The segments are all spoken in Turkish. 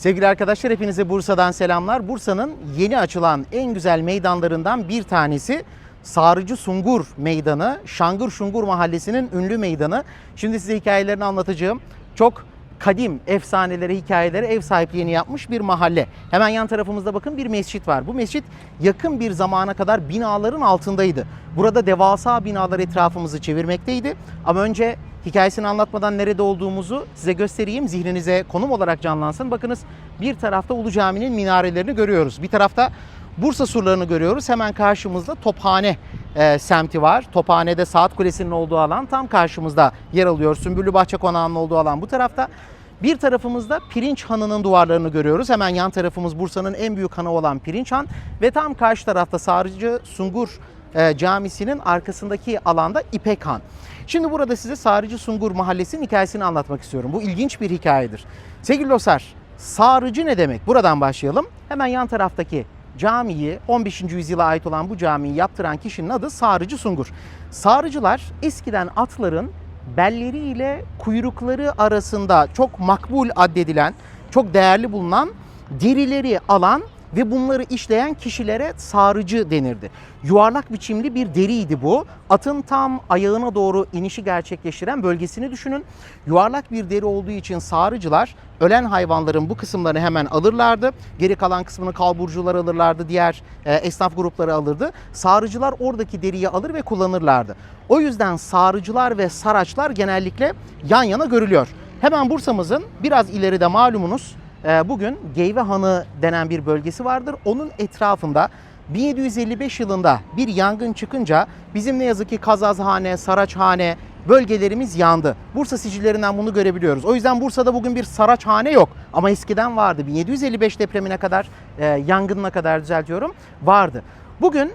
Sevgili arkadaşlar hepinize Bursa'dan selamlar. Bursa'nın yeni açılan en güzel meydanlarından bir tanesi Sarıcı Sungur Meydanı, Şangır Şungur Mahallesi'nin ünlü meydanı. Şimdi size hikayelerini anlatacağım. Çok kadim efsanelere, hikayelere ev sahipliğini yapmış bir mahalle. Hemen yan tarafımızda bakın bir mescit var. Bu mescit yakın bir zamana kadar binaların altındaydı. Burada devasa binalar etrafımızı çevirmekteydi. Ama önce hikayesini anlatmadan nerede olduğumuzu size göstereyim. Zihninize konum olarak canlansın. Bakınız bir tarafta Ulu Cami'nin minarelerini görüyoruz. Bir tarafta Bursa surlarını görüyoruz. Hemen karşımızda Tophane e, semti var. Tophane'de Saat Kulesi'nin olduğu alan tam karşımızda yer alıyor. Sümbüllü Bahçe Konağı'nın olduğu alan bu tarafta. Bir tarafımızda Pirinç Hanı'nın duvarlarını görüyoruz. Hemen yan tarafımız Bursa'nın en büyük hanı olan Pirinç Han ve tam karşı tarafta Sarıcı Sungur e, Camisi'nin arkasındaki alanda İpek Han. Şimdi burada size Sarıcı Sungur Mahallesi'nin hikayesini anlatmak istiyorum. Bu ilginç bir hikayedir. Sevgili dostlar, Sarıcı ne demek? Buradan başlayalım. Hemen yan taraftaki camiyi 15. yüzyıla ait olan bu camiyi yaptıran kişinin adı Sarıcı Sungur. Sarıcılar eskiden atların belleriyle kuyrukları arasında çok makbul addedilen, çok değerli bulunan derileri alan ve bunları işleyen kişilere sarıcı denirdi. Yuvarlak biçimli bir deriydi bu. Atın tam ayağına doğru inişi gerçekleştiren bölgesini düşünün. Yuvarlak bir deri olduğu için sarıcılar ölen hayvanların bu kısımlarını hemen alırlardı. Geri kalan kısmını kalburcular alırlardı, diğer e, esnaf grupları alırdı. Sarıcılar oradaki deriyi alır ve kullanırlardı. O yüzden sarıcılar ve saraçlar genellikle yan yana görülüyor. Hemen Bursa'mızın biraz ileride malumunuz bugün Geyve Hanı denen bir bölgesi vardır. Onun etrafında 1755 yılında bir yangın çıkınca bizim ne yazık ki Kazazhane, Saraçhane bölgelerimiz yandı. Bursa sicillerinden bunu görebiliyoruz. O yüzden Bursa'da bugün bir Saraçhane yok. Ama eskiden vardı. 1755 depremine kadar, e, yangınına kadar düzeltiyorum, vardı. Bugün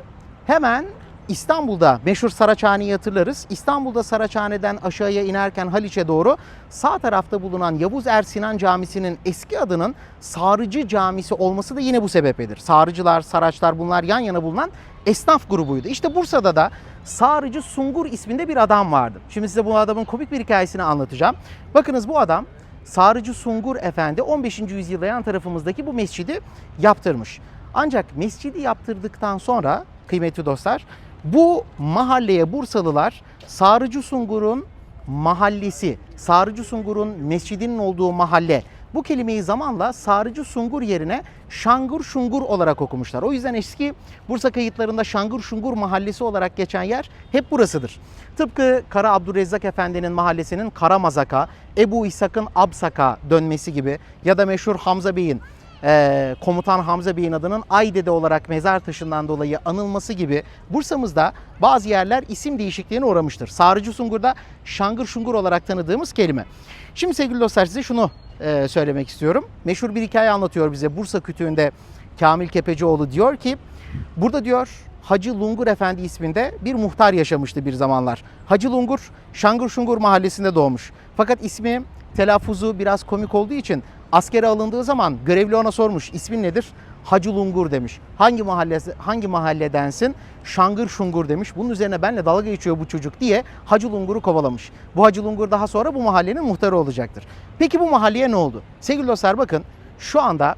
hemen İstanbul'da meşhur Saraçhane'yi hatırlarız. İstanbul'da Saraçhane'den aşağıya inerken Haliç'e doğru sağ tarafta bulunan Yavuz Ersinan Camisi'nin eski adının Sarıcı Camisi olması da yine bu sebepledir. Sarıcılar, Saraçlar bunlar yan yana bulunan esnaf grubuydu. İşte Bursa'da da Sarıcı Sungur isminde bir adam vardı. Şimdi size bu adamın komik bir hikayesini anlatacağım. Bakınız bu adam Sarıcı Sungur Efendi 15. yüzyılda yan tarafımızdaki bu mescidi yaptırmış. Ancak mescidi yaptırdıktan sonra kıymetli dostlar bu mahalleye Bursalılar Sarıcı Sungur'un mahallesi, Sarıcı Sungur'un mescidinin olduğu mahalle bu kelimeyi zamanla Sarıcı Sungur yerine Şangur Şungur olarak okumuşlar. O yüzden eski Bursa kayıtlarında Şangur Şungur mahallesi olarak geçen yer hep burasıdır. Tıpkı Kara Abdurrezzak Efendi'nin mahallesinin Karamazaka, Ebu İshak'ın Absaka dönmesi gibi ya da meşhur Hamza Bey'in e, komutan Hamza Bey'in adının Aydede olarak mezar taşından dolayı anılması gibi Bursa'mızda bazı yerler isim değişikliğine uğramıştır. Sarıcı Sungur'da Şangır Şungur olarak tanıdığımız kelime. Şimdi sevgili dostlar size şunu e, söylemek istiyorum. Meşhur bir hikaye anlatıyor bize Bursa kütüğünde Kamil Kepecioğlu diyor ki burada diyor Hacı Lungur Efendi isminde bir muhtar yaşamıştı bir zamanlar. Hacı Lungur Şangır Şungur mahallesinde doğmuş. Fakat ismi telaffuzu biraz komik olduğu için askere alındığı zaman görevli ona sormuş ismin nedir? Hacı Lungur demiş. Hangi mahallesi hangi mahalledensin? Şangır Şungur demiş. Bunun üzerine benle dalga geçiyor bu çocuk diye Hacı Lungur'u kovalamış. Bu Hacı Lungur daha sonra bu mahallenin muhtarı olacaktır. Peki bu mahalleye ne oldu? Sevgili dostlar bakın şu anda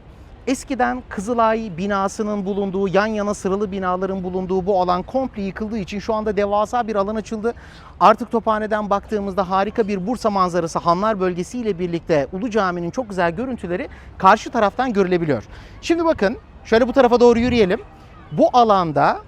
Eskiden Kızılay binasının bulunduğu, yan yana sıralı binaların bulunduğu bu alan komple yıkıldığı için şu anda devasa bir alan açıldı. Artık Tophane'den baktığımızda harika bir Bursa manzarası Hanlar bölgesi ile birlikte Ulu Cami'nin çok güzel görüntüleri karşı taraftan görülebiliyor. Şimdi bakın şöyle bu tarafa doğru yürüyelim. Bu alanda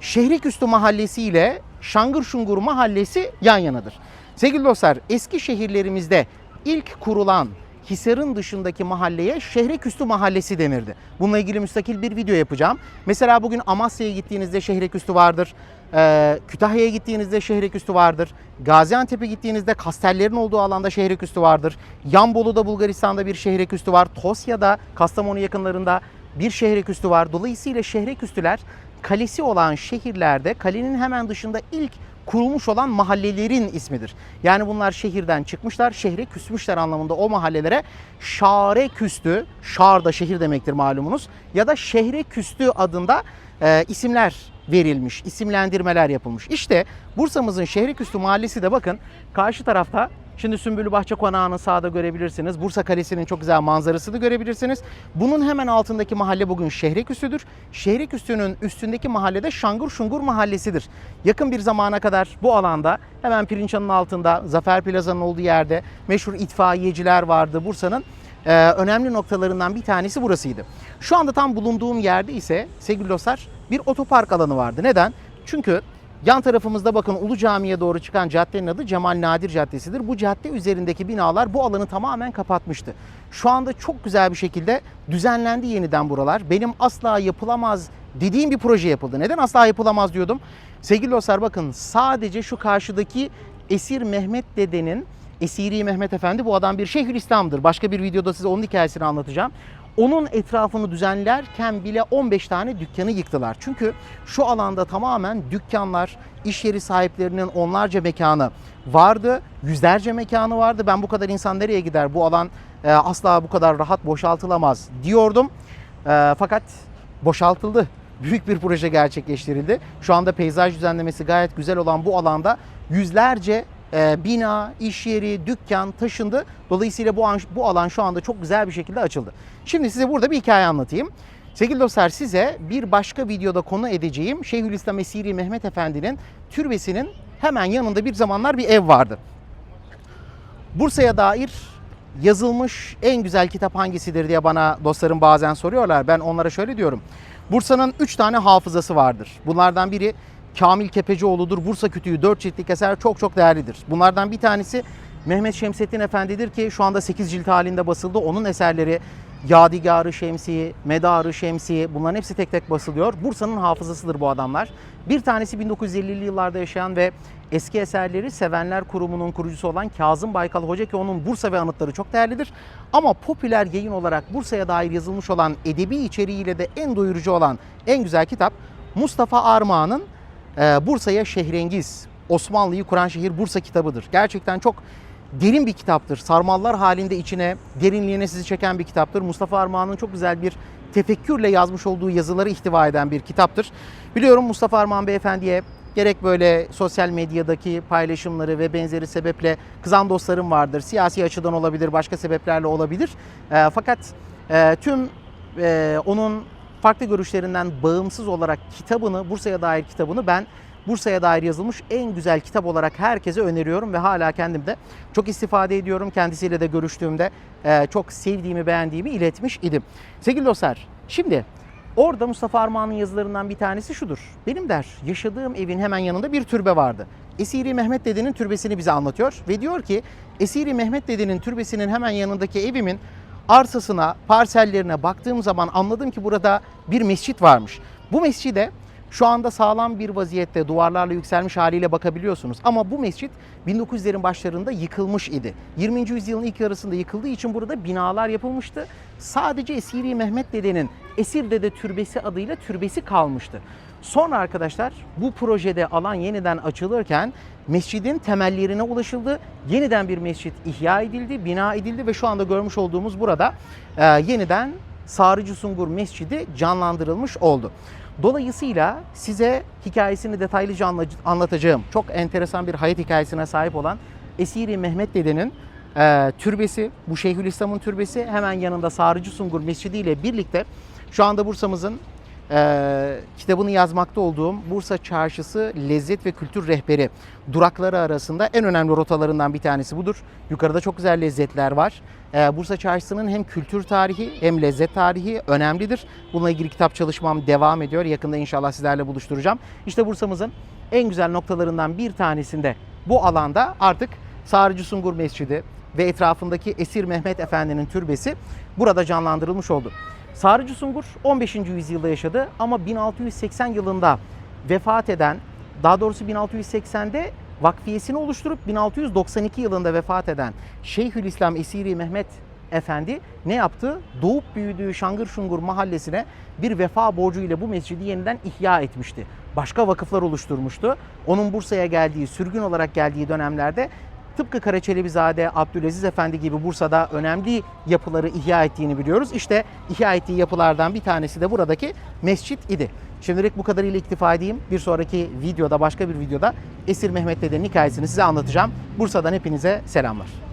Şehriküstü Mahallesi ile Şangır Şungur Mahallesi yan yanadır. Sevgili dostlar eski şehirlerimizde ilk kurulan Hisar'ın dışındaki mahalleye Şehreküstü Mahallesi denirdi. Bununla ilgili müstakil bir video yapacağım. Mesela bugün Amasya'ya gittiğinizde Şehreküstü vardır. Ee, Kütahya'ya gittiğinizde Şehreküstü vardır. Gaziantep'e gittiğinizde Kasteller'in olduğu alanda Şehreküstü vardır. Yanbolu'da Bulgaristan'da bir Şehreküstü var. Tosya'da Kastamonu yakınlarında bir Şehreküstü var. Dolayısıyla Şehreküstüler kalesi olan şehirlerde kalenin hemen dışında ilk kurulmuş olan mahallelerin ismidir. Yani bunlar şehirden çıkmışlar, şehre küsmüşler anlamında o mahallelere şare küstü, şar da şehir demektir malumunuz ya da şehre küstü adında e, isimler verilmiş, isimlendirmeler yapılmış. İşte Bursa'mızın şehre küstü mahallesi de bakın karşı tarafta Şimdi Sümbüllü Bahçe Konağı'nı sağda görebilirsiniz. Bursa Kalesi'nin çok güzel manzarasını görebilirsiniz. Bunun hemen altındaki mahalle bugün Şehreküstü'dür. Şehreküstü'nün üstündeki mahallede Şangur Şungur Mahallesi'dir. Yakın bir zamana kadar bu alanda hemen Pirinçan'ın altında Zafer Plaza'nın olduğu yerde meşhur itfaiyeciler vardı. Bursa'nın e, önemli noktalarından bir tanesi burasıydı. Şu anda tam bulunduğum yerde ise sevgili dostlar bir otopark alanı vardı. Neden? Çünkü yan tarafımızda bakın Ulu Cami'ye doğru çıkan caddenin adı Cemal Nadir Caddesi'dir. Bu cadde üzerindeki binalar bu alanı tamamen kapatmıştı. Şu anda çok güzel bir şekilde düzenlendi yeniden buralar. Benim asla yapılamaz dediğim bir proje yapıldı. Neden asla yapılamaz diyordum? Sevgili dostlar bakın sadece şu karşıdaki Esir Mehmet dedenin Esiri Mehmet Efendi bu adam bir Şeyhülislam'dır. Başka bir videoda size onun hikayesini anlatacağım. Onun etrafını düzenlerken bile 15 tane dükkanı yıktılar. Çünkü şu alanda tamamen dükkanlar, iş yeri sahiplerinin onlarca mekanı vardı. Yüzlerce mekanı vardı. Ben bu kadar insan nereye gider? Bu alan e, asla bu kadar rahat boşaltılamaz diyordum. E, fakat boşaltıldı. Büyük bir proje gerçekleştirildi. Şu anda peyzaj düzenlemesi gayet güzel olan bu alanda yüzlerce e, bina, iş yeri, dükkan taşındı. Dolayısıyla bu, an, bu alan şu anda çok güzel bir şekilde açıldı. Şimdi size burada bir hikaye anlatayım. Sevgili dostlar size bir başka videoda konu edeceğim Şeyhülislam Esiri Mehmet Efendi'nin türbesinin hemen yanında bir zamanlar bir ev vardı. Bursa'ya dair yazılmış en güzel kitap hangisidir diye bana dostlarım bazen soruyorlar. Ben onlara şöyle diyorum. Bursa'nın 3 tane hafızası vardır. Bunlardan biri Kamil Kepecioğlu'dur. Bursa Kütüğü 4 ciltlik eser çok çok değerlidir. Bunlardan bir tanesi Mehmet Şemsettin Efendi'dir ki şu anda 8 cilt halinde basıldı. Onun eserleri Yadigarı Şemsi, Medarı Şemsi bunların hepsi tek tek basılıyor. Bursa'nın hafızasıdır bu adamlar. Bir tanesi 1950'li yıllarda yaşayan ve eski eserleri Sevenler Kurumu'nun kurucusu olan Kazım Baykal Hoca ki onun Bursa ve anıtları çok değerlidir. Ama popüler yayın olarak Bursa'ya dair yazılmış olan edebi içeriğiyle de en doyurucu olan en güzel kitap Mustafa Armağan'ın Bursa'ya Şehrengiz, Osmanlı'yı kuran şehir Bursa kitabıdır. Gerçekten çok derin bir kitaptır. Sarmallar halinde içine, derinliğine sizi çeken bir kitaptır. Mustafa Armağan'ın çok güzel bir tefekkürle yazmış olduğu yazıları ihtiva eden bir kitaptır. Biliyorum Mustafa Armağan Beyefendi'ye gerek böyle sosyal medyadaki paylaşımları ve benzeri sebeple kızan dostlarım vardır. Siyasi açıdan olabilir, başka sebeplerle olabilir. E, fakat e, tüm e, onun farklı görüşlerinden bağımsız olarak kitabını, Bursa'ya dair kitabını ben Bursa'ya dair yazılmış en güzel kitap olarak herkese öneriyorum ve hala kendim de çok istifade ediyorum. Kendisiyle de görüştüğümde e, çok sevdiğimi, beğendiğimi iletmiş idim. Sevgili dostlar, şimdi orada Mustafa Armağan'ın yazılarından bir tanesi şudur. Benim der, yaşadığım evin hemen yanında bir türbe vardı. Esiri Mehmet Dede'nin türbesini bize anlatıyor ve diyor ki Esiri Mehmet Dede'nin türbesinin hemen yanındaki evimin arsasına, parsellerine baktığım zaman anladım ki burada bir mescit varmış. Bu mescide şu anda sağlam bir vaziyette duvarlarla yükselmiş haliyle bakabiliyorsunuz. Ama bu mescit 1900'lerin başlarında yıkılmış idi. 20. yüzyılın ilk yarısında yıkıldığı için burada binalar yapılmıştı. Sadece Esiri Mehmet Dede'nin Esir Dede Türbesi adıyla türbesi kalmıştı. Sonra arkadaşlar bu projede alan yeniden açılırken mescidin temellerine ulaşıldı. Yeniden bir mescit ihya edildi, bina edildi ve şu anda görmüş olduğumuz burada e, yeniden Sarıcı Sungur Mescidi canlandırılmış oldu. Dolayısıyla size hikayesini detaylıca anlatacağım. Çok enteresan bir hayat hikayesine sahip olan Esiri Mehmet Dede'nin e, türbesi, bu Şeyhülislam'ın türbesi hemen yanında Sarıcı Sungur Mescidi ile birlikte şu anda Bursa'mızın e, kitabını yazmakta olduğum Bursa Çarşısı Lezzet ve Kültür Rehberi durakları arasında en önemli rotalarından bir tanesi budur. Yukarıda çok güzel lezzetler var. E, Bursa Çarşısı'nın hem kültür tarihi hem lezzet tarihi önemlidir. Bununla ilgili kitap çalışmam devam ediyor. Yakında inşallah sizlerle buluşturacağım. İşte Bursa'mızın en güzel noktalarından bir tanesinde bu alanda artık Sarıcı Sungur Mescidi ve etrafındaki Esir Mehmet Efendi'nin türbesi burada canlandırılmış oldu. Sarıcı Sungur 15. yüzyılda yaşadı ama 1680 yılında vefat eden, daha doğrusu 1680'de vakfiyesini oluşturup 1692 yılında vefat eden Şeyhülislam Esiri Mehmet Efendi ne yaptı? Doğup büyüdüğü Şangır Şungur mahallesine bir vefa borcu ile bu mescidi yeniden ihya etmişti. Başka vakıflar oluşturmuştu. Onun Bursa'ya geldiği, sürgün olarak geldiği dönemlerde tıpkı Karaçelebizade, Abdülaziz Efendi gibi Bursa'da önemli yapıları ihya ettiğini biliyoruz. İşte ihya ettiği yapılardan bir tanesi de buradaki mescit idi. Şimdilik bu kadarıyla iktifa edeyim. Bir sonraki videoda başka bir videoda Esir Mehmet Dede'nin hikayesini size anlatacağım. Bursa'dan hepinize selamlar.